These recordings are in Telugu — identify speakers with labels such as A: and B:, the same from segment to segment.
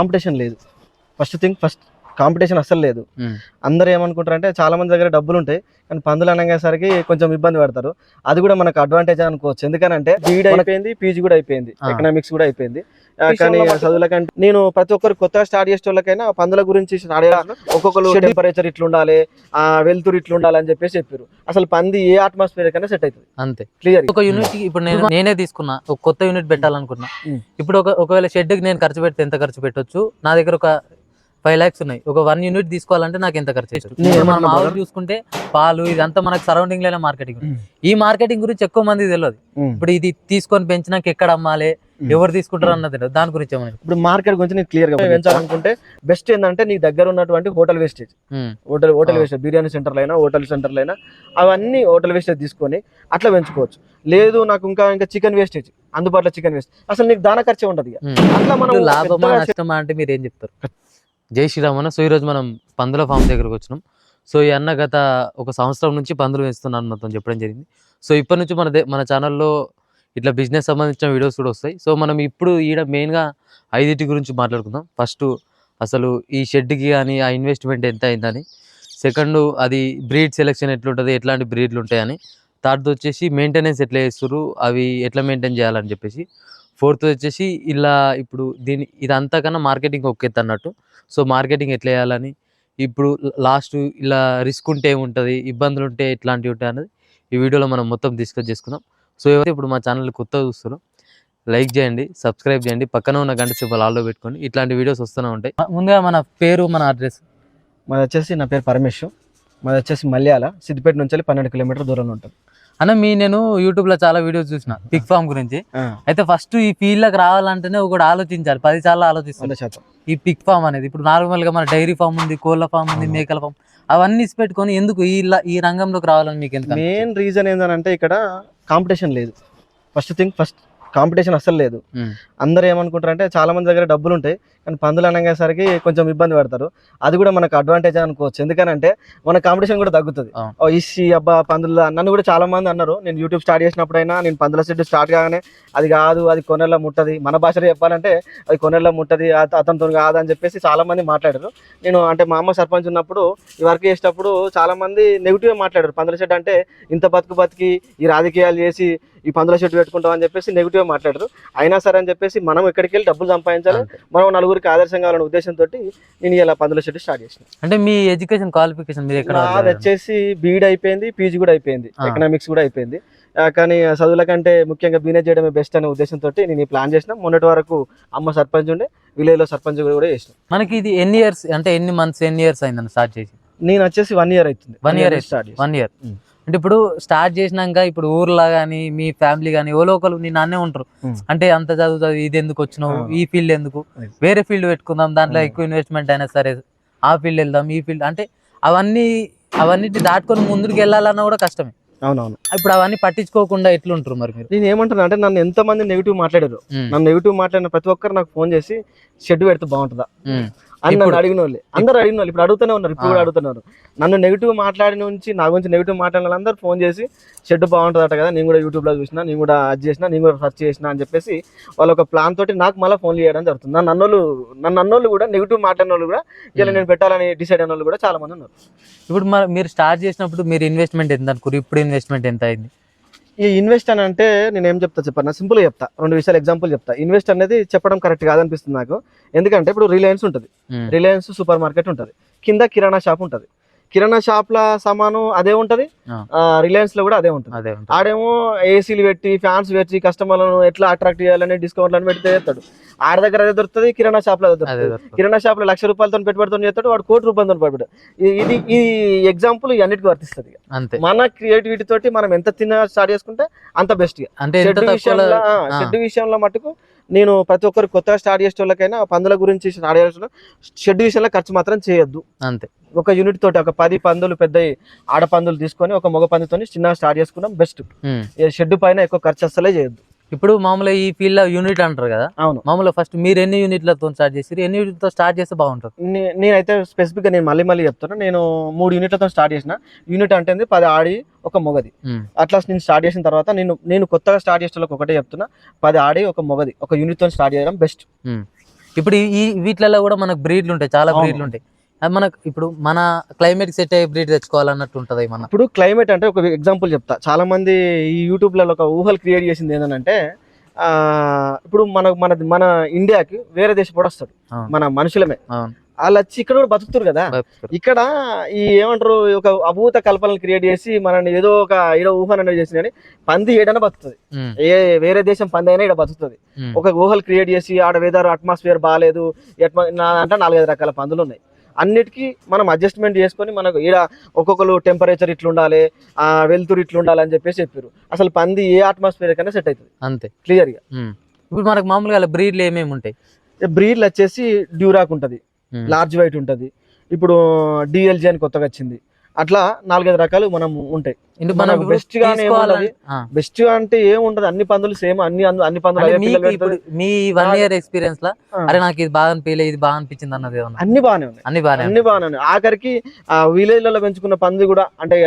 A: కాంపిటీషన్ లేదు. ఫస్ట్ థింగ్ ఫస్ట్ కాంపిటీషన్ అస్సలు లేదు. అందరూ ఏమనుకుంటారు అంటే చాలా మంది దగ్గర డబ్బులు ఉంటాయి కానీ పందులు అనగాసరికి కొంచెం ఇబ్బంది పడతారు. అది కూడా మనకు అడ్వాంటేజ్ అనుకోవచ్చు. ఎందుకనంటే బీఈడ్ అయిపోయింది పీజీ కూడా అయిపోయింది. ఎకనామిక్స్ కూడా అయిపోయింది. కానీ చదువుల కంటే నేను ప్రతి ఒక్కరు కొత్తగా స్టార్ట్ చేసే వాళ్ళకైనా పందుల గురించి ఒక్కొక్కరు టెంపరేచర్ ఇట్లా ఉండాలి ఆ వెలుతురు ఇట్లా ఉండాలి అని చెప్పేసి చెప్పారు. అసలు పంది ఏ అట్మాస్ఫియర్ కన్నా సెట్ అవుతుంది.
B: అంతే.
A: క్లియర్
B: ఒక యూనిట్ ఇప్పుడు నేను నేనే తీసుకున్నా ఒక కొత్త యూనిట్ పెట్టాలనుకున్నా. ఇప్పుడు ఒక ఒకవేళ షెడ్కి నేను ఖర్చు పెడితే ఎంత ఖర్చు పెట్టొచ్చు? నా దగ్గర ఒక ఫైవ్ లాక్స్ ఉన్నాయి ఒక వన్ యూనిట్ తీసుకోవాలంటే నాకు ఎంత ఖర్చు అవుతుంది? మనం ఆవులు? చూసుకుంటే పాలు ఇదంతా మనకు సరౌండింగ్లోనే మార్కెటింగ్. ఈ మార్కెటింగ్ గురించి ఎక్కువ మంది తెలియదు ఇప్పుడు ఇది తీసుకొని పెంచినాక ఎక్కడ అమ్మాలి
A: ఉమ్.
B: ఎవరు తీసుకుంటారు అన్నది తెలియదు దాని గురించి ఏమైనా
A: ఇప్పుడు మార్కెట్ గురించి నేను క్లియర్గా పెంచాలనుకుంటే బెస్ట్ ఏంటంటే నీ దగ్గర ఉన్నటువంటి hotel wastage. Hotel hotel. Wastage biryani సెంటర్లు అయినా హోటల్ సెంటర్లు అయినా అవన్నీ హోటల్ వేస్టేజ్ తీసుకొని అట్లా పెంచుకోవచ్చు లేదు నాకు ఇంకా ఇంకా చికెన్ వేస్టేజ్ అందుబాటులో చికెన్ వేస్ట్ అసలు నీకు దాన ఖర్చే ఉండదు. అట్లా మనం
B: లాభమా నష్టమా అంటే మీరు ఏం చెప్తారు జై శ్రీరామ్ అన్న సో ఈరోజు మనం పందుల ఫామ్ దగ్గరకు వచ్చినాం. సో ఈ అన్న గత ఒక సంవత్సరం నుంచి పందులు వేస్తున్నాను మొత్తం చెప్పడం జరిగింది. సో ఇప్పటి నుంచి మన దే- మన ఛానల్లో ఇట్లా బిజినెస్ సంబంధించిన వీడియోస్ కూడా వస్తాయి. సో మనం ఇప్పుడు ఈడ మెయిన్గా ఐదింటి గురించి మాట్లాడుకుందాం. ఫస్ట్ అసలు ఈ షెడ్కి కానీ ఆ ఇన్వెస్ట్మెంట్ ఎంత అయిందని. సెకండ్ అది బ్రీడ్ సెలెక్షన్ ఎట్లుంటుంది ఎట్లాంటి బ్రీడ్లు ఉంటాయని. థర్డ్ వచ్చేసి మెయింటెనెన్స్ ఎట్లా చేస్తారు అవి ఎట్లా మెయింటైన్ చేయాలని చెప్పేసి. ఫోర్త్ వచ్చేసి ఇలా ఇప్పుడు దీని ఇదంతా కన్నా మార్కెటింగ్ ఒక అన్నట్టు. సో మార్కెటింగ్ ఎట్లా చేయాలని ఇప్పుడు లాస్ట్ ఇలా రిస్క్ ఉంటే ఏముంటుంది ఇబ్బందులు ఉంటే ఎట్లాంటివి ఉంటాయి అనేది ఈ వీడియోలో మనం మొత్తం డిస్కస్ చేసుకుందాం. సో ఏవైతే ఇప్పుడు మా ఛానల్ కొత్తగా చూస్తున్నాం లైక్ చేయండి సబ్స్క్రైబ్ చేయండి పక్కన ఉన్న గంట సింబల్ ఆల్లో పెట్టుకోండి. ఇట్లాంటి వీడియోస్ వస్తూనే ఉంటాయి. ముందుగా మన పేరు మన అడ్రస్.
A: మాది వచ్చేసి నా పేరు పరమేశ్వర్. మాది వచ్చేసి మల్యాల సిద్దిపేట నుంచి పన్నెండు కిలోమీటర్ దూరంలో ఉంటుంది
B: అన్న మీ నేను యూట్యూబ్లో చాలా వీడియోస్ చూసిన పిక్ ఫామ్ గురించి. అయితే ఫస్ట్ ఈ ఫీల్డ్లకు రావాలంటేనే ఒకటి ఆలోచించాలి పది సార్లు ఆలోచిస్తాను
A: శాతం.
B: ఈ పిక్ ఫామ్ అనేది ఇప్పుడు నార్మల్గా మన డైరీ ఫామ్ ఉంది కోళ్ళ ఫామ్ ఉంది. మేకల ఫామ్ అవన్నీ పెట్టుకొని ఎందుకు ఈ ఈ రంగంలోకి రావాలని మీకు?
A: మెయిన్ రీజన్ ఏంటంటే ఇక్కడ కాంపిటీషన్ లేదు. ఫస్ట్ థింగ్ ఫస్ట్ కాంపిటీషన్ అస్సలు లేదు. అందరూ ఏమనుకుంటారు అంటే చాలా మంది దగ్గర డబ్బులు ఉంటాయి కానీ పందులు అనగాసరికి కొంచెం ఇబ్బంది పడతారు. అది కూడా మనకు అడ్వాంటేజ్ అనుకోవచ్చు. ఎందుకనంటే మన కాంపిటీషన్ కూడా తగ్గుతుంది. ఇసి అబ్బా పందుల నన్ను కూడా చాలా మంది అన్నారు. నేను యూట్యూబ్ స్టార్ట్ చేసినప్పుడైనా నేను పందుల సెట్ స్టార్ట్ కాగానే అది కాదు అది కొనెల్లో ముట్టది. మన భాషలో చెప్పాలంటే అది కొనెల్లో ముట్టది అత- అతనితో కాదు అని చెప్పేసి చాలా మంది మాట్లాడారు. నేను అంటే మా అమ్మ సర్పంచ్ ఉన్నప్పుడు ఈ వర్క్ చేసేటప్పుడు చాలా మంది నెగిటివ్ మాట్లాడారు. పందుల షెడ్ అంటే ఇంత బతుకు బతికి ఈ రాజకీయాలు చేసి ఈ పందుల షెడ్ పెట్టుకుంటాం అని చెప్పేసి నెగిటివ్ మాట్లాడారు. అయినా సరే అని చెప్పేసి మనం ఎక్కడికి వెళ్ళి డబ్బులు సంపాదించాలి. మనం నలుగురికి ఆదర్శంగా కావాలనే ఉద్దేశంతో నేను ఇలా పందుల షెడ్ స్టార్ట్ చేసిన.
B: అంటే మీ ఎడ్యుకేషన్ క్వాలిఫికేషన్ మీరు ఎక్కడ
A: నాది వచ్చేసి బీఈడ్ అయిపోయింది పీజీ కూడా అయిపోయింది. ఎకనామిక్స్ కూడా అయిపోయింది. కానీ చదువుల కంటే ముఖ్యంగా బీనే చేయడమే బెస్ట్ అనే ఉద్దేశంతో నేను ఈ ప్లాన్ చేసిన. మొన్నటి వరకు అమ్మ సర్పంచ్ ఉండే విలేజ్లో సర్పంచ్ కూడా చేసిన.
B: మనకి ఇది ఎన్ని ఇయర్స్ అంటే ఎన్ని మంత్స్ ఎన్ని ఇయర్స్ అయిందని స్టార్ట్ చేసి?
A: నేను వచ్చేసి వన్ ఇయర్ అవుతుంది.
B: One year
A: start
B: one year. అంటే ఇప్పుడు స్టార్ట్ చేసినాక ఇప్పుడు ఊర్లో కానీ మీ ఫ్యామిలీ కానీ ఎవరో ఒకరు నేను అన్నే ఉంటారు. అంటే అంత చదువుతుంది ఇది ఎందుకు వచ్చినావు. ఈ ఫీల్డ్ ఎందుకు. వేరే ఫీల్డ్ పెట్టుకుందాం దాంట్లో. ఎక్కువ ఇన్వెస్ట్మెంట్ అయినా సరే ఆ ఫీల్డ్ వెళ్దాం ఈ ఫీల్డ్ అంటే అవన్నీ అవన్నిటి దాటుకొని ముందుకు వెళ్ళాలన్నా కూడా కష్టమే.
A: అవునవును.
B: ఇప్పుడు అవన్నీ పట్టించుకోకుండా ఎట్లుంటారు మరి మీరు?
A: నేను ఏమంటున్నా అంటే నన్ను ఎంత మంది నెగిటివ్ మాట్లాడారు నన్ను నెగిటివ్ మాట్లాడిన ప్రతి ఒక్కరు నాకు ఫోన్ చేసి షెడ్ పెడితే బాగుంటుందా? నన్ను అడిగిన వాళ్ళు అందరు అడిగిన వాళ్ళు ఇప్పుడు అడుగుతూనే ఉన్నారు. ఇప్పుడు. కూడా అడుగుతున్నారు. నన్ను నెగిటివ్ మాట్లాడిన నుంచి నా గురించి నెగిటివ్ మాట్లాడిన వాళ్ళందరూ ఫోన్ చేసి షెడ్ బాగుంటుందట కదా నేను కూడా యూట్యూబ్లో చూసిన నేను కూడా అది చేసిన నేను కూడా సెర్చ్ చేసిన అని చెప్పేసి వాళ్ళ ఒక ప్లాన్ తోటి నాకు మళ్ళీ ఫోన్ చేయడం జరుగుతుంది. నన్ను అన్నోళ్ళు నన్ను అన్నోళ్ళు కూడా నెగిటివ్ మాట్లాడిన వాళ్ళు కూడా ఇలా. నేను పెట్టాలని డిసైడ్ అయిన వాళ్ళు కూడా చాలా మంది ఉన్నారు.
B: ఇప్పుడు మరి మీరు స్టార్ట్ చేసినప్పుడు మీరు ఇన్వెస్ట్మెంట్ ఎంత అనుకోరు ఇప్పుడు ఇన్వెస్ట్మెంట్ ఎంత అయింది?
A: ఈ ఇన్వెస్ట్ అని అంటే నేను ఏం చెప్తా చెప్పాను సింపుల్గా చెప్తా. రెండు విషయాలు ఎగ్జాంపుల్ చెప్తా. ఇన్వెస్ట్ అనేది చెప్పడం కరెక్ట్ కాదనిపిస్తుంది నాకు. ఎందుకంటే ఇప్పుడు రిలయన్స్ ఉంటుంది. రిలయన్స్ సూపర్ మార్కెట్ ఉంటుంది. కింద కిరాణా షాప్ ఉంటుంది. కిరాణా షాప్ల సామాను అదే ఉంటుంది. రిలయన్స్లో కూడా అదే ఉంటుంది. ఆడేమో ఏసీలు పెట్టి ఫ్యాన్స్ పెట్టి కస్టమర్లను ఎట్లా అట్రాక్ట్ చేయాలని డిస్కౌంట్లను పెడితే చేస్తాడు ఆడ దగ్గర అదే దొరుకుతుంది కిరాణా
B: షాప్లో
A: దొరుకుతుంది. కిరాణా షాప్లో లక్ష రూపాయలతో పెట్టుబడితో చేస్తాడు వాడు కోటి రూపాయలతో పెట్టుబడి ఇది- ఇది ఈ ఎగ్జాంపుల్ అన్నిటికీ వర్తిస్తుంది
B: అంతే
A: మన క్రియేటివిటీ తోటి మనం ఎంత తిన్న స్టార్ట్ చేసుకుంటే అంత బెస్ట్
B: అంటే
A: షెడ్ విషయంలో
B: ఆ.
A: నేను ప్రతి ఒక్కరు కొత్తగా స్టార్ట్ చేసే వాళ్ళకైనా పందుల గురించి స్టార్ట్ చేసిన షెడ్ విషయంలో ఖర్చు మాత్రం చేయొద్దు.
B: అంతే.
A: ఒక యూనిట్ తోటి ఒక పది పందులు పెద్ద ఆడ పందులు తీసుకొని ఒక మగ పందుతో చిన్నగా స్టార్ట్ చేసుకున్నాం బెస్ట్. షెడ్ పైన ఎక్కువ ఖర్చు అస్సలే చేయొద్దు.
B: ఇప్పుడు మామూలుగా ఈ ఫీల్డ్లో యూనిట్ అంటారు కదా
A: అవును.
B: మామూలుగా ఫస్ట్ మీరు ఎన్ని యూనిట్లతో స్టార్ట్ చేసి ఎన్ని యూనిట్లతో స్టార్ట్ చేస్తే బాగుంటుంది?
A: నేనైతే స్పెసిఫిక్గా నేను మళ్ళీ మళ్ళీ చెప్తాను నేను మూడు యూనిట్లతో స్టార్ట్ చేసిన. యూనిట్ అంటే పది ఆడి ఒక మొగది. అట్లా నేను స్టార్ట్ చేసిన తర్వాత నేను నేను కొత్తగా స్టార్ట్ చేసే వాళ్ళకి ఒకటే చెప్తున్నా. పది ఆడి ఒక మొగది. ఒక యూనిట్తో స్టార్ట్ చేయడం బెస్ట్.
B: ఇప్పుడు ఈ- వీటిలలో కూడా మనకు బ్రీడ్లు ఉంటాయి చాలా. బ్రీడ్లు ఉంటాయి. అది మనకు ఇప్పుడు మన క్లైమేట్ సెట్ అయ్యే బ్రీడ్ తెచ్చుకోవాలన్నట్టు ఉంటది మన
A: ఇప్పుడు క్లైమేట్ అంటే ఒక ఎగ్జాంపుల్ చెప్తా. చాలా మంది ఈ యూట్యూబ్లలో ఒక ఊహలు క్రియేట్ చేసింది ఏంటంటే ఆ, ఇప్పుడు మన మన మన ఇండియాకి వేరే దేశం కూడా వస్తాడు. మన మనుషులమే. వాళ్ళు వచ్చి ఇక్కడ కూడా బతుకుతారు కదా. ఇక్కడ ఈ ఏమంటారు ఒక అభూత కల్పనలు క్రియేట్ చేసి మనల్ని ఏదో ఒక ఏదో ఊహను అనేది చేసి కానీ పంది ఏడైనా బతుకుతుంది. ఏ వేరే దేశం పంది అయినా ఇక్కడ బతుకుతుంది. ఒక ఊహలు క్రియేట్ చేసి ఆడ వెదర్ అట్మాస్ఫియర్ బాగాలేదు అంటే నాలుగైదు రకాల పందులు ఉన్నాయి. అన్నిటికీ మనం అడ్జస్ట్మెంట్ చేసుకొని మనకు ఈడ ఒక్కొక్కరు టెంపరేచర్ ఇట్లా ఉండాలి ఆ వెలుతురు ఇట్లా ఉండాలి అని చెప్పేసి చెప్పారు అసలు పంది ఏ అట్మాస్ఫియర్ కన్నా సెట్ అవుతుంది.
B: అంతే.
A: క్లియర్గా.
B: ఇప్పుడు మనకు మామూలుగా బ్రీడ్లు ఏమేమి ఉంటాయి?
A: బ్రీడ్లు వచ్చేసి డ్యూరాక్ ఉంటుంది లార్జ్ వైట్ ఉంటుంది. ఇప్పుడు డిఎల్జీ అని కొత్తగా వచ్చింది. అట్లా నాలుగైదు రకాలు మనం ఉంటాయి. మనకు
B: మనం
A: ఏముంటది?
B: ఆ.
A: బెస్ట్ అంటే ఏముంటది అన్ని పందులు సేమ్ అన్ని అన్ని పందులు.
B: మీ వన్ ఇయర్ ఎక్స్పీరియన్స్ లా. అరే నాకు ఇది బాగా అనిపించలే ఇది బాగా అనిపించింది అన్నది
A: అన్ని బాగానే ఉన్నాయి.
B: అన్ని బాగానే
A: అన్ని బాగానే ఉన్నాయి. ఆఖరికి ఆ విలేజ్లలో పెంచుకున్న పంది కూడా అంటే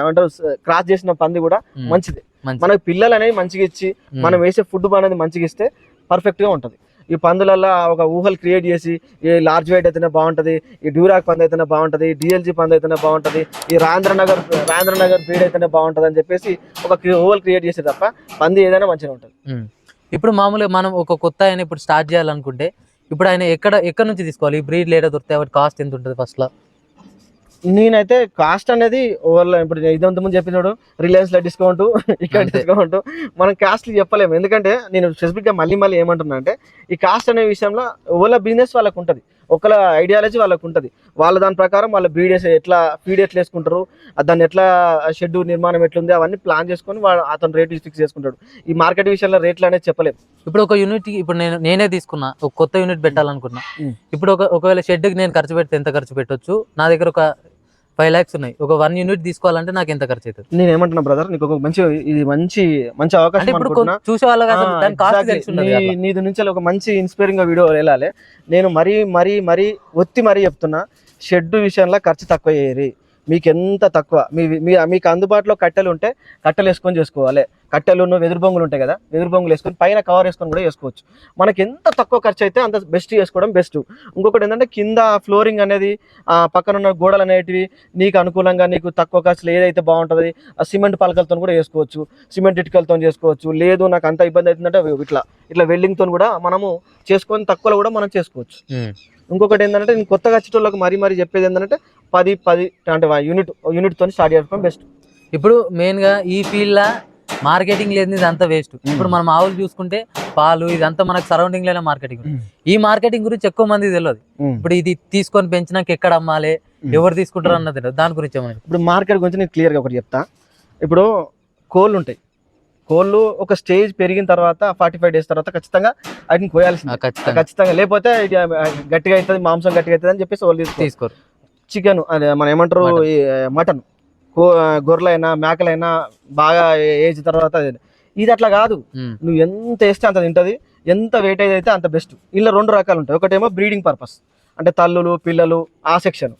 A: ఏమంటారు క్రాస్ చేసిన పంది కూడా మంచిది.
B: మంచి
A: మనకు పిల్లలు అనేది మంచిగా ఇచ్చి మనం వేసే ఫుడ్ అనేది మంచిగా ఇస్తే పర్ఫెక్ట్గా ఉంటది. ఈ పందులల్లో ఒక ఊహలు క్రియేట్ చేసి ఈ లార్జ్ వెయిట్ అయితేనే బాగుంటది ఈ డ్యూరాక్ పంది అయితేనే బాగుంటది డిఎల్జీ పంది అయితేనే బాగుంటది ఈ రాంధ్ర నగర్ రాంధ్ర నగర్ బ్రీడ్ అయితేనే బాగుంటది అని చెప్పేసి ఒక ఊహలు క్రియేట్ చేసే తప్ప పంది ఏదైనా మంచిగా ఉంటది.
B: ఇప్పుడు మామూలుగా మనం ఒక కొత్త ఆయన ఇప్పుడు స్టార్ట్ చేయాలనుకుంటే ఇప్పుడు ఆయన ఎక్కడ ఎక్కడ నుంచి తీసుకోవాలి? ఈ బ్రీడ్ లేడ దొరికితే కాస్ట్ ఎంత ఉంటుంది ఫస్ట్లో
A: నేనైతే కాస్ట్ అనేది ఓవర్లో ఇప్పుడు ఇదంత ముందు చెప్పినాడు రిలయన్స్లో డిస్కౌంట్ ఇక్కడ. డిస్కౌంట్ మనం కాస్ట్ చెప్పలేము. ఎందుకంటే నేను స్పెసిఫిక్గా మళ్ళీ మళ్ళీ ఏమంటున్నా అంటే ఈ కాస్ట్ అనే విషయంలో ఓవర్ల బిజినెస్ వాళ్ళకు ఉంటది. ఒకళ్ళ ఐడియాలజీ వాళ్ళకు ఉంటది. వాళ్ళ దాని ప్రకారం వాళ్ళ బ్రీడ్ వేసే ఎట్లా ఫీడ్ ఎట్లా వేసుకుంటారు దాన్ని ఎట్లా షెడ్ నిర్మాణం ఎట్లుంది అవన్నీ ప్లాన్ చేసుకొని వాడు అతను రేట్ ఫిక్స్ చేసుకుంటాడు. ఈ మార్కెట్ విషయంలో రేట్లు అనేది చెప్పలేము.
B: ఇప్పుడు ఒక యూనిట్ ఇప్పుడు నేను నేనే తీసుకున్నా ఒక కొత్త యూనిట్ పెట్టాలనుకున్నా. ఇప్పుడు ఒక ఒకవేళ షెడ్కి నేను ఖర్చు పెడితే ఎంత ఖర్చు పెట్టొచ్చు? నా దగ్గర ఒక ఫైవ్ లాక్స్ ఉన్నాయి. ఒక వన్ యూనిట్ తీసుకోవాలంటే నాకు ఎంత ఖర్చు అవుతుంది
A: నేను ఏమంటున్నా బ్రదర్ నీకు ఒక మంచి ఇది మంచి మంచి అవకాశం
B: ఇప్పుడు
A: అనుకుంటున్నా.
B: చూసే వాళ్ళకి.
A: నీది నుంచి ఒక మంచి ఇన్స్పైరింగ్గా వీడియో వెళ్ళాలి. నేను మరీ మరీ మరీ ఒత్తి మరీ చెప్తున్నా. షెడ్ విషయంలో ఖర్చు తక్కువ చేయరి మీకు ఎంత తక్కువ? మీ మీ మీకు అందుబాటులో కట్టెలు ఉంటే కట్టెలు వేసుకొని చేసుకోవాలి. కట్టెలు వెదురు బొంగులు ఉంటాయి కదా వెదురు బొంగులు వేసుకొని పైన కవర్ వేసుకొని కూడా చేసుకోవచ్చు. మనకి ఎంత తక్కువ ఖర్చు అయితే అంత బెస్ట్ చేసుకోవడం బెస్ట్ ఇంకొకటి ఏంటంటే కింద ఫ్లోరింగ్ అనేది ఆ పక్కన ఉన్న గోడలు అనేటివి నీకు అనుకూలంగా నీకు తక్కువ ఖర్చులో ఏదైతే బాగుంటుంది ఆ సిమెంట్ పలకలతో కూడా చేసుకోవచ్చు. సిమెంట్ ఇటుకలతో చేసుకోవచ్చు. లేదు నాకు అంత ఇబ్బంది అవుతుందంటే ఇట్లా ఇట్లా వెల్డింగ్తో కూడా మనము చేసుకొని తక్కువలో కూడా మనం చేసుకోవచ్చు. ఇంకొకటి ఏంటంటే నేను కొత్తగా వచ్చేటోళ్ళకి మరీ మరీ చెప్పేది ఏంటంటే పది పది అంటే యూనిట్ యూనిట్ తోని స్టార్ట్ చేసుకోవడం బెస్ట్
B: ఇప్పుడు మెయిన్గా ఈ ఫీల్డ్ లా మార్కెటింగ్ లేదు ఇదంతా వేస్ట్ ఇప్పుడు మనం ఆవులు చూసుకుంటే పాలు ఇదంతా మనకు సరౌండింగ్లోనే మార్కెటింగ్ ఈ మార్కెటింగ్ గురించి ఎక్కువ మంది తెలియదు ఇప్పుడు ఇది తీసుకొని పెంచినాక ఎక్కడ అమ్మాలి. ఎవరు తీసుకుంటారు అన్నది దాని గురించి
A: ఇప్పుడు మార్కెట్ గురించి నేను క్లియర్గా ఒకటి చెప్తా. ఇప్పుడు కోళ్ళు ఉంటాయి. కోళ్ళు ఒక స్టేజ్ పెరిగిన తర్వాత ఫార్టీ ఫైవ్ డేస్ తర్వాత ఖచ్చితంగా వాటిని కోయాల్సింది.
B: ఖచ్చితంగా.
A: లేకపోతే గట్టిగా అవుతుంది మాంసం గట్టిగా అవుతుంది అని చెప్పేసి వాళ్ళు తీసుకో
B: తీసుకోరు.
A: చికెన్ అదే మనం ఏమంటారు మటన్ గొర్రెలైనా మేకలైనా బాగా ఏజ్ తర్వాత. ఇది అట్లా కాదు. నువ్వు ఎంత వేస్తే అంత తింటది ఎంత వెయిటేజ్ అయితే అంత బెస్ట్ ఇలా రెండు రకాలు ఉంటాయి ఒకటేమో బ్రీడింగ్ పర్పస్ అంటే తల్లులు పిల్లలు ఆ సెక్షన్.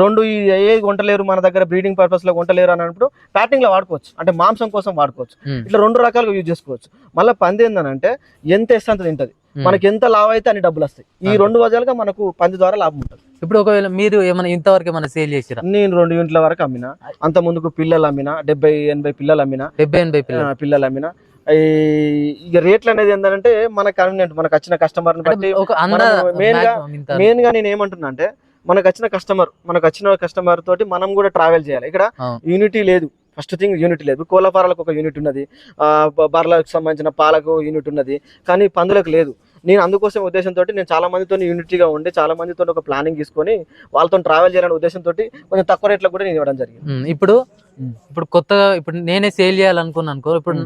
A: రెండు ఏది వంటలేరు మన దగ్గర బ్రీడింగ్ పర్పస్లో వంటలేరు అని అన్నప్పుడు ప్యాటింగ్లో వాడుకోవచ్చు అంటే మాంసం కోసం వాడుకోవచ్చు. ఇట్లా రెండు రకాలుగా యూజ్ చేసుకోవచ్చు మళ్ళీ పంది ఏంటంటే ఎంత వేస్తే అంత తింటది. మనకి ఎంత లాభ అయితే అన్ని డబ్బులు వస్తాయి. ఈ. రెండు వజాలుగా మనకు పంది ద్వారా లాభం ఉంటుంది.
B: ఇప్పుడు ఒకవేళ మీరు ఏమైనా ఇంతవరకు ఏమైనా సేల్ చేసిరా?
A: నేను రెండు యూనిట్ల వరకు అమ్మిన. అంత ముందుకు పిల్లలు అమ్మిన. డెబ్బై ఎనభై పిల్లలు అమ్మిన.
B: డెబ్బై ఎనభై పిల్లలు.
A: పిల్లలు అమ్మిన. ఈ- ఇక రేట్లు అనేది ఏంటంటే మన కన్వీనియంట్ మనకు వచ్చిన బట్టి మనము main గా- మెయిన్గా నేను ఏమంటున్నా అంటే మనకు వచ్చిన కస్టమర్ మనకు వచ్చిన కస్టమర్ తోటి మనం కూడా ట్రావెల్ చేయాలి. ఇక్కడ. యూనిటీ లేదు. ఫస్ట్ థింగ్ యూనిటీ లేదు. కోళ్ళఫారాలకు ఒక యూనిట్ ఉన్నది. ఆ, బ- బర్రెలకు సంబంధించిన పాలకు యూనిట్ ఉన్నది. కానీ పందులకు లేదు. నేను అందుకోసం ఉద్దేశంతో నేను చాలా మందితో యూనిటీగా ఉండి చాలా మందితో ఒక ప్లానింగ్ తీసుకొని వాళ్ళతో ట్రావెల్ చేయాలనే ఉద్దేశంతో కొంచెం తక్కువ రేట్లో కూడా నేను ఇవ్వడం జరిగింది.
B: ఇప్పుడు. ఇప్పుడు కొత్తగా ఇప్పుడు నేనే సేల్ చేయాలనుకున్నాను అనుకో ఇప్పుడు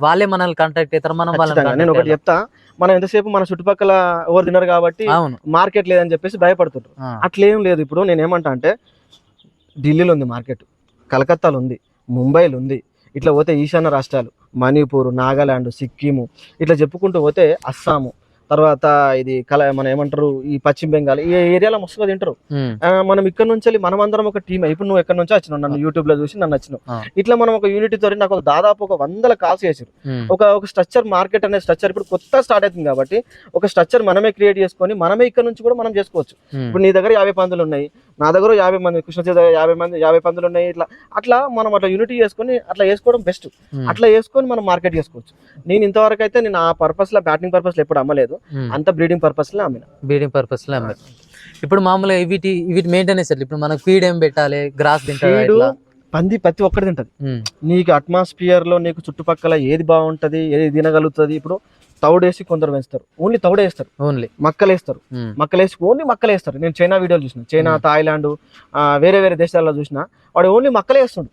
B: వాళ్ళే మనల్ని కాంటాక్ట్ అవుతారు మనం వాళ్ళని
A: నేను ఒకటి చెప్తా. మనం ఎంతసేపు మన చుట్టుపక్కల ఎవరు తినరు కాబట్టి మార్కెట్ లేదని చెప్పేసి భయపడుతుంటారు. అట్లేం లేదు. ఇప్పుడు నేను ఏమంటా అంటే ఢిల్లీలో ఉంది మార్కెట్. కలకత్తాలో ఉంది. ముంబైలో ఉంది ఇట్లా పోతే ఈశాన్య రాష్ట్రాలు. మణిపూర్ నాగాలాండ్ సిక్కిము. ఇట్లా చెప్పుకుంటూ పోతే అస్సాము. తర్వాత ఇది కల మన ఏమంటారు ఈ పశ్చిమ బెంగాల్. ఈ ఏరియాలో మస్తుగా తింటారు. మనం ఇక్కడ నుంచి వెళ్ళి మనం అందరం ఒక టీమ్. ఇప్పుడు నువ్వు ఎక్కడి నుంచి వచ్చినావు. నన్ను యూట్యూబ్లో చూసి నన్ను వచ్చినావు. ఇట్లా మనం ఒక యూనిటీ తోటి నాకు ఒక దాదాపు ఒక వందల కాల్స్ చేసారు ఒక ఒక స్ట్రక్చర్ మార్కెట్ అనే స్ట్రక్చర్ ఇప్పుడు కొత్త స్టార్ట్ అవుతుంది కాబట్టి ఒక స్ట్రక్చర్ మనమే క్రియేట్ చేసుకొని మనమే ఇక్కడ నుంచి కూడా మనం చేసుకోవచ్చు. ఇప్పుడు నీ దగ్గర యాభై పందులు ఉన్నాయి నా దగ్గర యాభై మంది కృష్ణ దగ్గర యాభై మంది యాభై పందులు ఉన్నాయి ఇట్లా. అట్లా మనం అట్లా యూనిటీ చేసుకొని అట్లా వేసుకోవడం బెస్ట్
B: ఉమ్,
A: అట్లా వేసుకొని మనం మార్కెట్ చేసుకోవచ్చు. నేను ఇంతవరకు అయితే నేను ఆ పర్పస్లో బ్యాటింగ్ పర్పస్లో ఎప్పుడు అమ్మలేదు.
B: ఉమ్.
A: అంత బ్రీడింగ్ పర్పస్లో అమ్మిన.
B: బ్రీడింగ్ పర్పస్లో అమ్మారు ఇప్పుడు మామూలుగా వీటి వీటి మెయింటెనెన్స్ ఎట్లా? ఇప్పుడు మనకు ఫీడ్ ఏం పెట్టాలి? గ్రాస్ ఎట్లా?
A: పంది ప్రతి ఒక్కటి తింటది.
B: ఉమ్,
A: నీకు అట్మాస్ఫియర్లో నీకు చుట్టుపక్కల ఏది బాగుంటది ఏది తినగలుగుతుంది ఇప్పుడు తౌడేసి కొందరు పెంచుతారు ఓన్లీ తౌడేస్తారు.
B: ఓన్లీ.
A: మక్కలేస్తారు. మక్కలేసి ఓన్లీ మక్కలేస్తారు. నేను చైనా వీడియోలు చూసిన. చైనా. థాయిలాండ్ ఆ, వేరే వేరే దేశాల్లో చూసిన. వాడు ఓన్లీ మక్కలేస్తుండు.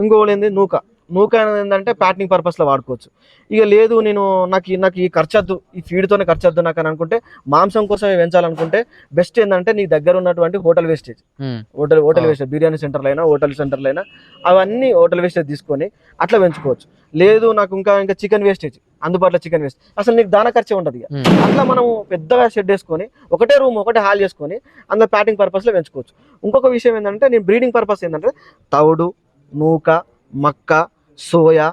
A: ఇంకోటి ఏంది? నూక. నూక అనేది ఏంటంటే ప్యాటర్నింగ్ పర్పస్లో వాడుకోవచ్చు. ఇక లేదు నేను నాకు ఈ- నాకు ఈ ఖర్చొద్దు ఈ ఫీడ్తోనే ఖర్చొద్దు నాకు అని అనుకుంటే మాంసం కోసమే పెంచాలనుకుంటే బెస్ట్ ఏంటంటే నీ దగ్గర ఉన్నటువంటి hotel wastage hotel hotel. Wastage biryani సెంటర్లు అయినా హోటల్ సెంటర్లు అయినా అవన్నీ హోటల్ వేస్టేజ్ తీసుకొని అట్లా పెంచుకోవచ్చు. లేదు నాకు ఇంకా ఇంకా చికెన్ వేస్టేజ్ అందుబాటులో చికెన్ వేస్ట్ అసలు నీకు దాన ఖర్చే ఉండదు అట్లా మనం పెద్దగా షెడ్ వేసుకొని ఒకటే రూమ్ ఒకటే హాల్ చేసుకొని అందులో ప్యాటింగ్ పర్పస్లో పెంచుకోవచ్చు. ఇంకొక విషయం ఏంటంటే నేను బ్రీడింగ్ పర్పస్ ఏంటంటే తవుడు నూక మక్క సోయా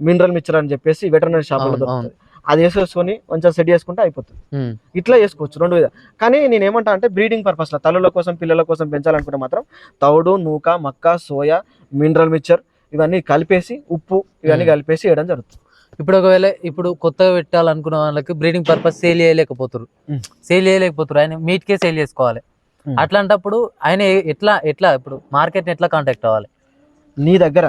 A: మినరల్ మిక్చర్ అని చెప్పేసి వెటర్నరీ షాపులో దొరుకుతుంది అది వేసేసుకొని కొంచెం సెట్ చేసుకుంటే అయిపోతుంది. ఇట్లా చేసుకోవచ్చు రెండు విధాలు. కానీ నేను ఏమంటా అంటే బ్రీడింగ్ పర్పస్లో తల్లుల కోసం పిల్లల కోసం పెంచాలనుకుంటే మాత్రం తవుడు నూక మక్క సోయా మినరల్ మిక్చర్ ఇవన్నీ కలిపేసి ఉప్పు ఇవన్నీ. కలిపేసి వేయడం జరుగుతుంది.
B: ఇప్పుడు ఒకవేళ ఇప్పుడు కొత్తగా పెట్టాలనుకున్న వాళ్ళకి బ్రీడింగ్ పర్పస్ సేల్ చేయలేకపోతారు. సేల్ చేయలేకపోతారు ఆయన మీట్కే సేల్ చేసుకోవాలి. అట్లాంటప్పుడు ఆయన ఎట్లా ఎట్లా ఇప్పుడు మార్కెట్ ఎట్లా కాంటాక్ట్ అవ్వాలి?
A: నీ దగ్గర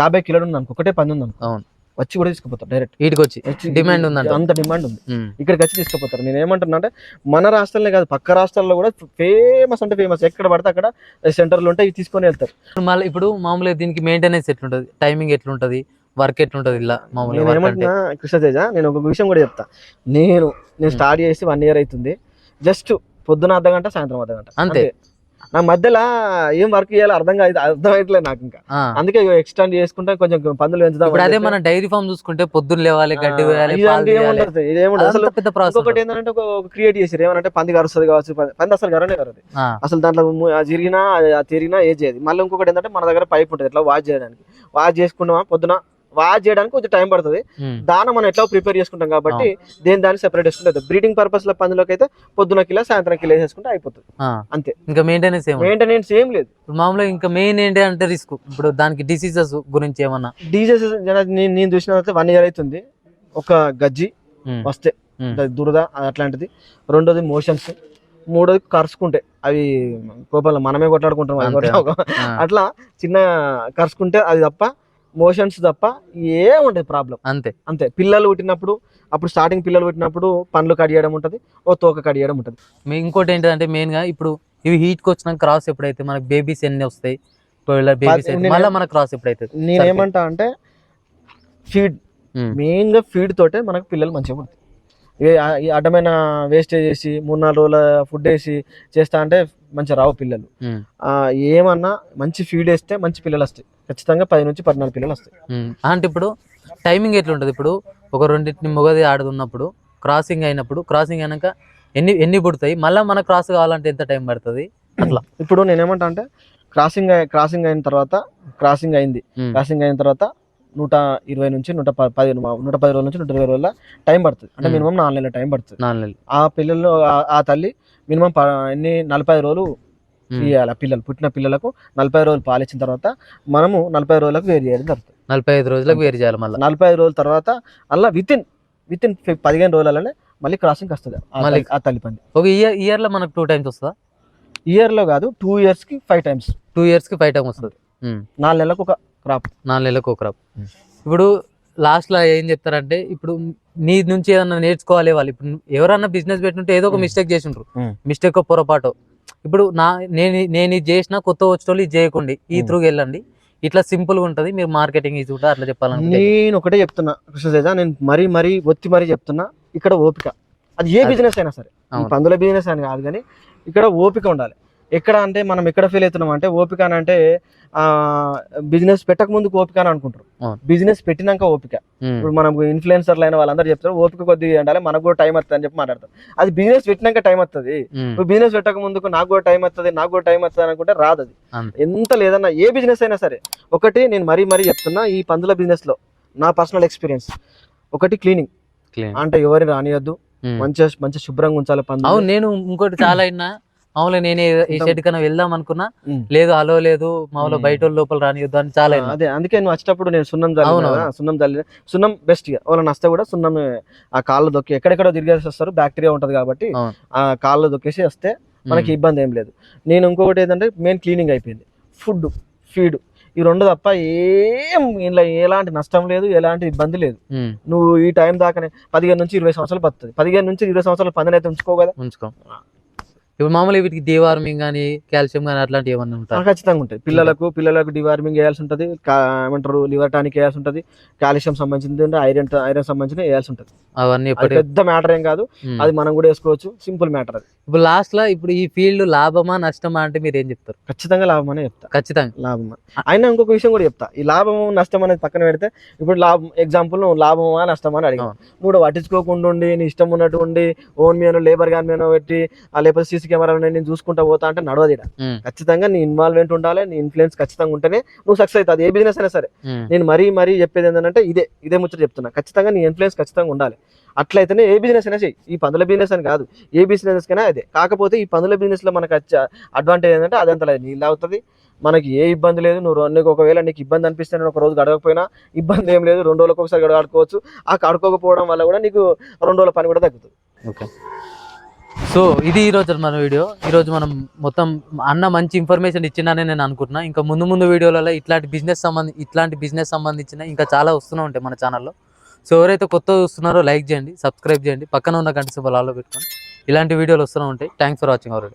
A: యాభై కిలోలు ఉంది అనుకో ఒకటే పని ఉంది అనుకో
B: అవును.
A: వచ్చి కూడా తీసుకుపోతారు డైరెక్ట్
B: వీటికి వచ్చి Demand ఉందంట.
A: అంత డిమాండ్ ఉంది. ఇక్కడికి వచ్చి తీసుకుపోతారు. నేను ఏమంటున్నా అంటే మన రాష్ట్రంలో కాదు పక్క రాష్ట్రాల్లో కూడా ఫేమస్ అంటే ఫేమస్ ఎక్కడ పడితే అక్కడ సెంటర్లు ఉంటాయి ఇవి తీసుకొని వెళ్తారు.
B: మళ్ళీ ఇప్పుడు మామూలుగా దీనికి మెయింటెనెన్స్ ఎట్లుంటది? టైమింగ్ ఎట్లుంటది? వర్క్ ఎట్లుంటది ఇలా మామూలుగా
A: ఏమంటున్నా కృష్ణతేజ నేను ఒక విషయం కూడా చెప్తా. నేను నేను స్టార్ట్ చేసి వన్ ఇయర్ అవుతుంది. జస్ట్ పొద్దున అర్ధ గంట సాయంత్రం అర్ధ గంట
B: అంతే.
A: నా మధ్యలో ఏం వర్క్ చేయాలో అర్థం కాదు అర్థం నాకు ఇంకా. అందుకే ఎక్స్టెండ్ చేసుకుంటే కొంచెం పందులు పెంచుదాం
B: అదే మన డైరీ ఫామ్ చూసుకుంటే పొద్దున్న లేవాలి గడ్డి
A: అసలు
B: పెద్ద ప్రాసెస్
A: ఇంకొకటి ఏంటంటే ఒక క్రియేట్ చేసారు ఏమనంటే పంది కరుస్తుంది కావచ్చు పంది- అసలు గరనే కరది. అసలు దాంట్లో జరిగినా తిరిగినా ఏది చేయదు. మళ్ళీ ఇంకొకటి ఏంటంటే మన దగ్గర పైప్ ఉంటుంది ఇట్లా వాష్ చేయడానికి. వాష్ చేసుకున్నామా పొద్దున వాష్ చేయడానికి కొంచెం టైం పడుతుంది. దాన మనం ఎట్లా ప్రిపేర్ చేసుకుంటాం కాబట్టి దేని దాన్ని సెపరేట్ చేసుకుంటే బ్రీడింగ్ పర్పస్లో పందులోకి అయితే పొద్దున కిలో సాయంత్రం కిలో వేసేసుకుంటే అయిపోతుంది. అంతే.
B: ఇంకా మెయింటెనెన్స్
A: మెయింటెనెన్స్ ఏం లేదు.
B: మామూలుగా ఇంకా మెయిన్ ఏంటి అంటే రిస్క్ ఇప్పుడు దానికి డిసీజెస్ గురించి ఏమన్నా?
A: డీజెస్ నేను చూసిన వన్ ఇయర్ అవుతుంది. ఒక గజ్జి వస్తే దురద అట్లాంటిది. రెండోది మోషన్స్. మూడోది కరుచుకుంటే అవి కోపంలో మనమే కొట్లాడుకుంటాం అట్లా చిన్న కరుచుకుంటే అది తప్ప మోషన్స్ తప్ప ఏముంటది ప్రాబ్లం.
B: అంతే.
A: అంతే. పిల్లలు పుట్టినప్పుడు అప్పుడు స్టార్టింగ్ పిల్లలు పుట్టినప్పుడు పండ్లు కడియడం ఉంటుంది ఓ తోక కడియడం ఉంటుంది.
B: మీ- ఇంకోటి ఏంటంటే మెయిన్గా ఇప్పుడు ఇవి హీట్కి వచ్చినాక క్రాస్ ఎప్పుడైతే మనకి బేబీస్ ఎన్ని వస్తాయి? బేబీస్ మళ్ళీ మనకు క్రాస్ ఎప్పుడైతే
A: నేనేమంటా అంటే ఫీడ్ మెయిన్గా ఫీడ్ తోటే మనకు పిల్లలు మంచిగా ఈ అడ్డమైన వేస్టేజ్ చేసి మూడు నాలుగు రోజుల ఫుడ్ వేసి చేస్తా అంటే మంచిగా రావు పిల్లలు. ఏమన్నా మంచి ఫీడ్ వేస్తే మంచి పిల్లలు వస్తాయి. ఖచ్చితంగా పది నుంచి పద్నాలుగు పిల్లలు వస్తాయి.
B: అంటే ఇప్పుడు టైమింగ్ ఎట్లుంటది? ఇప్పుడు ఒక రెండింటిని మొగది ఆడుతున్నప్పుడు క్రాసింగ్ అయినప్పుడు క్రాసింగ్ అయినాక ఎన్ని ఎన్ని పుడతాయి? మళ్ళీ మన క్రాస్ కావాలంటే ఎంత టైం పడుతుంది? అట్లా.
A: ఇప్పుడు నేనేమంటా అంటే క్రాసింగ్ అయి- క్రాసింగ్ అయిన తర్వాత క్రాసింగ్ అయింది. క్రాసింగ్ అయిన తర్వాత నూట ఇరవై నుంచి నూట పది నూట పది రోజుల నుంచి నూట ఇరవై రోజుల టైం పడుతుంది. అంటే. మినిమం నాలుగు నెలల టైం పడుతుంది.
B: నాలుగు నెలలు.
A: ఆ పిల్లలు ఆ- తల్లి మినిమం ఎన్ని నలభై రోజులు ఇవ్వాలి పిల్లలు పుట్టిన పిల్లలకు నలభై రోజులు పాలిచ్చిన తర్వాత మనము నలభై రోజులకు వేరు చేయడం జరుగుతుంది
B: నలభై ఐదు రోజులకు వేరు చేయాలి మళ్ళీ.
A: నలభై ఐదు రోజుల తర్వాత అలా విత్ ఇన్ విత్ ఇన్ పదిహేను రోజులనే మళ్ళీ క్రాసింగ్ వస్తుంది.
B: మళ్ళీ-
A: ఆ తల్లి పంది
B: ఒక ఇయర్ ఇయర్లో మనకు టూ టైమ్స్ వస్తుందా?
A: ఇయర్లో కాదు టూ ఇయర్స్కి ఫైవ్ టైమ్స్
B: టూ ఇయర్స్కి ఫైవ్ టైం వస్తుంది.
A: నాలుగు నెలలకు ఒక క్రాప్
B: నాలుగు నెలలకు ఒక.
A: ఉమ్.
B: ఇప్పుడు లాస్ట్లో ఏం చెప్తారంటే ఇప్పుడు నీ నుంచి ఏదన్నా నేర్చుకోవాలి వాళ్ళు. ఇప్పుడు ఎవరన్నా బిజినెస్ పెట్టుంటే ఏదో ఒక. మిస్టేక్ చేసిండ్రు. మిస్టేక్ పొరపాటు. ఇప్పుడు నా నేను నేను ఇది చేసిన కొత్త వచ్చేటోళ్ళు ఇది చేయకండి ఈ
A: ఉమ్.
B: త్రూ వెళ్ళండి. ఇట్లా సింపుల్గా ఉంటది మీరు మార్కెటింగ్ ఇది కూడా అట్లా చెప్పాలనుకుంటే.
A: నేను ఒకటే చెప్తున్నా కృష్ణతేజ నేను మరీ మరీ ఒత్తి మరీ చెప్తున్నా ఇక్కడ ఓపిక. అది ఏ బిజినెస్ అయినా సరే. పందుల బిజినెస్ అని కాదు కానీ ఇక్కడ ఓపిక ఉండాలి. ఎక్కడ అంటే మనం ఎక్కడ ఫీల్ అవుతున్నాం అంటే ఓపిక అని అంటే ఆ బిజినెస్ పెట్టక ముందుకు ఓపిక అని అనుకుంటారు. బిజినెస్ పెట్టినాక ఓపిక. ఇప్పుడు మనకు ఇన్ఫ్లుయెన్సర్లు అయిన వాళ్ళందరూ చెప్తారు ఓపిక కొద్దిగా ఉండాలి మనకు కూడా టైం వస్తుంది అని చెప్పి మాట్లాడతారు. అది బిజినెస్ పెట్టినాక టైం వస్తుంది. ఇప్పుడు బిజినెస్ పెట్టక ముందుకు నాకు కూడా టైం వస్తుంది నాకు కూడా టైం వస్తుంది అనుకుంటే రాదు అది. ఎంత లేదన్నా ఏ బిజినెస్ అయినా సరే ఒకటి నేను మరీ మరీ చెప్తున్నా ఈ పందుల బిజినెస్లో నా పర్సనల్ ఎక్స్పీరియన్స్ ఒకటి క్లీనింగ్. అంటే ఎవరిని రానియద్దు. మంచిగా మంచి శుభ్రంగా ఉంచాలి పందులు.
B: అవును నేను ఇంకోటి చాలా అయినా మామూలుగా నేనే ఈ షెడ్ కన్నా వెళ్దాం అనుకున్నా. లేదు అలో లేదు మామూలుగా
A: ఉమ్.
B: బయట లోపల రానియొద్దు అని చాలా
A: అదే అందుకే నువ్వు వచ్చేటప్పుడు నేను సున్నం చల్లిన. సున్నం చల్లిన సున్నం బెస్ట్ ఇక. వాళ్ళని వస్తే కూడా సున్నం ఆ కాళ్ళు దొక్కి ఎక్కడెక్కడో తిరిగేసి వస్తారు బ్యాక్టీరియా ఉంటది కాబట్టి. ఆ కాళ్ళు దొక్కేసి వస్తే మనకి ఇబ్బంది ఏం లేదు. నేను ఇంకొకటి ఏంటంటే మెయిన్ క్లీనింగ్ అయిపోయింది. ఫుడ్ ఫీడ్ ఈ రెండు తప్ప ఏం ఇలా ఎలాంటి నష్టం లేదు ఎలాంటి ఇబ్బంది లేదు. నువ్వు ఈ టైం దాకానే పదిహేను నుంచి ఇరవై సంవత్సరాలు పడుతుంది పదిహేను నుంచి ఇరవై సంవత్సరాలు పందిని అయితే ఉంచుకో కదా.
B: ఉంచుకో. ఇప్పుడు మామూలుగా వీటికి డివార్మింగ్ కానీ కాల్షియం కానీ అట్లాంటివి ఏమన్నా ఉంటాయి?
A: ఖచ్చితంగా ఉంటుంది పిల్లలకు పిల్లలకు డివార్మింగ్ వేయాల్సి ఉంటుంది. ఏమంటారు లివర్ టానిక్ వేయాల్సి ఉంటుంది. కాల్షియం సంబంధించింది ఐరన్ ఐరన్ సంబంధించిన వేయాల్సి ఉంటుంది.
B: అవన్నీ
A: పెద్ద మ్యాటర్ ఏం కాదు. అది మనం కూడా వేసుకోవచ్చు. సింపుల్ మ్యాటర్ అది.
B: ఇప్పుడు లాస్ట్లో ఇప్పుడు ఈ ఫీల్డ్ లాభమా నష్టమా అంటే మీరు ఏం చెప్తారు?
A: ఖచ్చితంగా లాభం అనే చెప్తా.
B: ఖచ్చితంగా.
A: లాభం అయినా ఇంకొక విషయం కూడా చెప్తా. ఈ లాభం నష్టం అనేది పక్కన పెడితే ఇప్పుడు లాభం ఎగ్జాంపుల్ లాభమా నష్టమా అని అడిగావు నువ్వు పట్టించుకోకుండా ఉండి నీ ఇష్టం ఉన్నట్టు ఉండి ఓన్ మీద లేబర్ గాని మీద పెట్టి ఆ లేకపోతే సీసీ కెమెరా నేను చూసుకుంటా పోతా అంటే నడవదు.
B: ఉమ్,
A: ఖచ్చితంగా నీ ఇన్వాల్వ్మెంట్ ఉండాలి నీ ఇన్ఫ్లుయెన్స్ ఖచ్చితంగా ఉంటేనే నువ్వు సక్సెస్ అవుతుంది ఏ బిజినెస్ అయినా సరే. నేను మరీ మరీ చెప్పేది ఏంటంటే ఇదే ఇదే ముచ్చట చెప్తున్నా. ఖచ్చితంగా నీ ఇన్ఫ్లుయెన్స్ ఖచ్చితంగా ఉండాలి. అట్లయితేనే ఏ బిజినెస్ అయినా చెయ్యి ఈ పందుల బిజినెస్ అని కాదు. ఏ బిజినెస్ కైనా అదే. కాకపోతే ఈ పందుల బిజినెస్లో మనకు వచ్చే అడ్వాంటేజ్ ఏంటంటే అదంత లేదు. నీళ్ళు అవుతుంది మనకి ఏ ఇబ్బంది లేదు. నువ్వు నీకు ఒకవేళ నీకు ఇబ్బంది అనిపిస్తే నేను ఒక రోజు గడవకపోయినా ఇబ్బంది ఏం లేదు. రెండు రోజులకు ఒకసారి గడవాడుకోవచ్చు ఆ కడుకోకపోవడం వల్ల కూడా నీకు రెండు రోజుల పని కూడా తగ్గుతుంది.
B: ఓకే. సో ఇది ఈరోజు మన వీడియో. ఈరోజు మనం మొత్తం అన్న మంచి ఇన్ఫర్మేషన్ ఇచ్చిందని నేను అనుకుంటున్నా. ఇంకా ముందు ముందు వీడియోలలో ఇట్లాంటి బిజినెస్ సంబంధి ఇట్లాంటి బిజినెస్ సంబంధించిన ఇంకా చాలా వస్తూనే ఉంటాయి మన ఛానల్లో సో ఎవరైతే కొత్త చూస్తున్నారో లైక్ చేయండి సబ్స్క్రైబ్ చేయండి. పక్కన ఉన్న గంట సింబల్ ఆల్లో పెట్టుకొని ఇలాంటి వీడియోలు వస్తూనే ఉంటాయి. Thanks for watching our